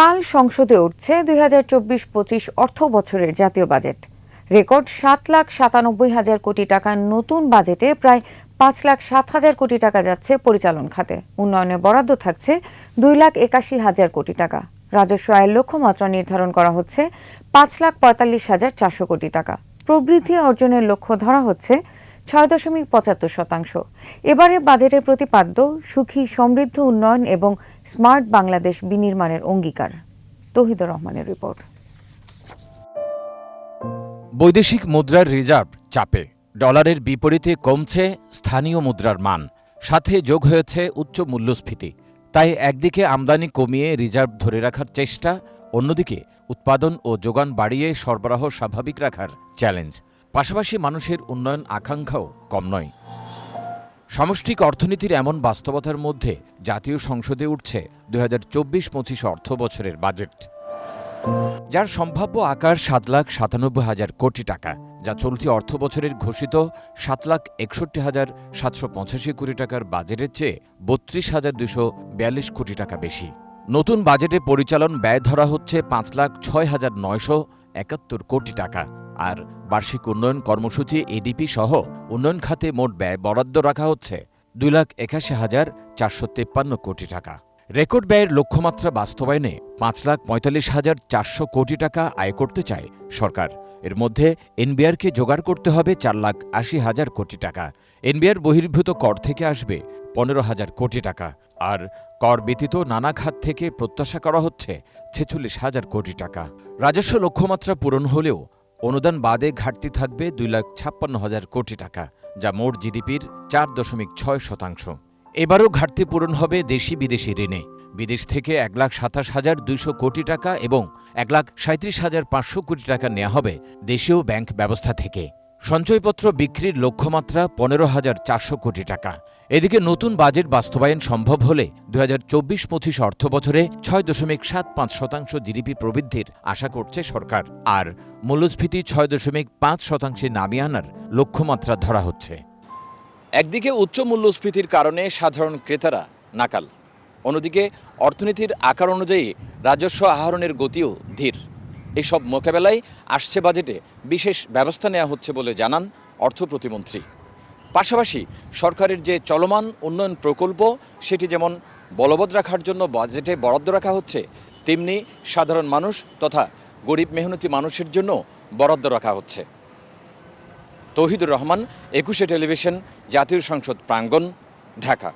কাল সংসদে উঠছে দুই হাজার চব্বিশ পঁচিশ অর্থ বছরের জাতীয় বাজেট। রেকর্ড সাত লাখ সাতানব্বই হাজার কোটি টাকার নতুন বাজেটে প্রায় পাঁচ লাখ সাত হাজার কোটি টাকা যাচ্ছে পরিচালন খাতে। উন্নয়নে বরাদ্দ থাকছে দুই লাখ একাশি হাজার কোটি টাকা। রাজস্ব আয়ের লক্ষ্যমাত্রা নির্ধারণ করা হচ্ছে পাঁচ লাখ পঁয়তাল্লিশ হাজার চারশো কোটি টাকা। প্রবৃদ্ধি অর্জনের লক্ষ্য ধরা হচ্ছে ছয় দশমিক পঁচাত্তর শতাংশ। এবারে বাজেটের প্রতিপাদ্য, সুখী, সমৃদ্ধ উন্নয়ন এবং স্মার্ট বাংলাদেশ বিনির্মাণের অঙ্গীকার। তহিদুর রহমানের রিপোর্ট। বৈদেশিক মুদ্রার রিজার্ভ চাপে। ডলারের বিপরীতে কমছে স্থানীয় মুদ্রার মান। সাথে যোগ হয়েছে উচ্চ মূল্যস্ফীতি। তাই একদিকে আমদানি কমিয়ে রিজার্ভ ধরে রাখার চেষ্টা, অন্যদিকে উৎপাদন ও যোগান বাড়িয়ে সরবরাহ স্বাভাবিক রাখার চ্যালেঞ্জ। পাশাপাশি মানুষের উন্নয়ন আকাঙ্ক্ষাও কম নয়। সামষ্টিক অর্থনীতির এমন বাস্তবতার মধ্যে জাতীয় সংসদে উঠছে দুই হাজার চব্বিশ পঁচিশ অর্থ বছরের বাজেট, যার সম্ভাব্য আকার সাত লাখ সাতানব্বই হাজার কোটি টাকা, যা চলতি অর্থ বছরের ঘোষিত সাত লাখ একষট্টি হাজার সাতশো পঁচাশি কোটি টাকার বাজেটের চেয়ে বত্রিশ হাজার দুশো বিয়াল্লিশ কোটি টাকা বেশি। নতুন বাজেটে পরিচালন ব্যয় ধরা হচ্ছে পাঁচ লাখ ছয় হাজার নয়শো একাত্তর কোটি টাকা। আর বার্ষিক উন্নয়ন কর্মসূচি, এডিপি সহ উন্নয়ন খাতে মোট ব্যয় বরাদ্দ রাখা হচ্ছে দুই লাখ একাশি হাজার চারশো তেপ্পান্ন কোটি টাকা। রেকর্ড ব্যয়ের লক্ষ্যমাত্রা বাস্তবায়নে পাঁচ লাখ পঁয়তাল্লিশ হাজার চারশো কোটি টাকা আয় করতে চায় সরকার। এর মধ্যে এনবিআরকে জোগাড় করতে হবে চার লাখ আশি হাজার কোটি টাকা। এনবিআর বহির্ভূত কর থেকে আসবে পনেরো হাজার কোটি টাকা। আর কর ব্যতীত নানা খাত থেকে প্রত্যাশা করা হচ্ছে ছেচল্লিশ হাজার কোটি টাকা। রাজস্ব লক্ষ্যমাত্রা পূরণ হলেও অনুদান বাদে ঘাটতি থাকবে দুই লাখ ছাপ্পান্ন হাজার কোটি টাকা, যা মোট জিডিপির চার দশমিক ছয় শতাংশ। এবারও ঘাটতি পূরণ হবে দেশি বিদেশি ঋণে। বিদেশ থেকে এক লাখ সাতাশ হাজার দুইশো কোটি টাকা এবং এক লাখ সাঁত্রিশ হাজার পাঁচশো কোটি টাকা নেওয়া হবে দেশীয় ব্যাংক ব্যবস্থা থেকে। সঞ্চয়পত্র বিক্রির লক্ষ্যমাত্রা পনেরো হাজার চারশো কোটি টাকা। এদিকে নতুন বাজেট বাস্তবায়ন সম্ভব হলে দু হাজার চব্বিশ পঁচিশ অর্থ বছরে ছয় দশমিক সাত পাঁচ শতাংশ জিডিপি প্রবৃদ্ধির আশা করছে সরকার। আর মূল্যস্ফীতি ছয় দশমিক পাঁচ শতাংশে নামিয়ে আনার লক্ষ্যমাত্রা ধরা হচ্ছে। একদিকে উচ্চ মূল্যস্ফীতির কারণে সাধারণ ক্রেতারা নাকাল। অন্যদিকে, অর্থনীতির আকার অনুযায়ী রাজস্ব আহরণের গতিও ধীর। এসব মোকাবেলায় আসছে বাজেটে বিশেষ ব্যবস্থা নেওয়া হচ্ছে বলে জানান অর্থ প্রতিমন্ত্রী। পাশাপাশি সরকারের যে চলমান উন্নয়ন প্রকল্প, সেটি যেমন বলবৎ রাখার জন্য বাজেটে বরাদ্দ রাখা হচ্ছে, তেমনি সাধারণ মানুষ তথা গরিব মেহনতি মানুষের জন্য বরাদ্দ রাখা হচ্ছে। তৌহিদুর রহমান, একুশে টেলিভিশন, জাতীয় সংসদ প্রাঙ্গণ, ঢাকা।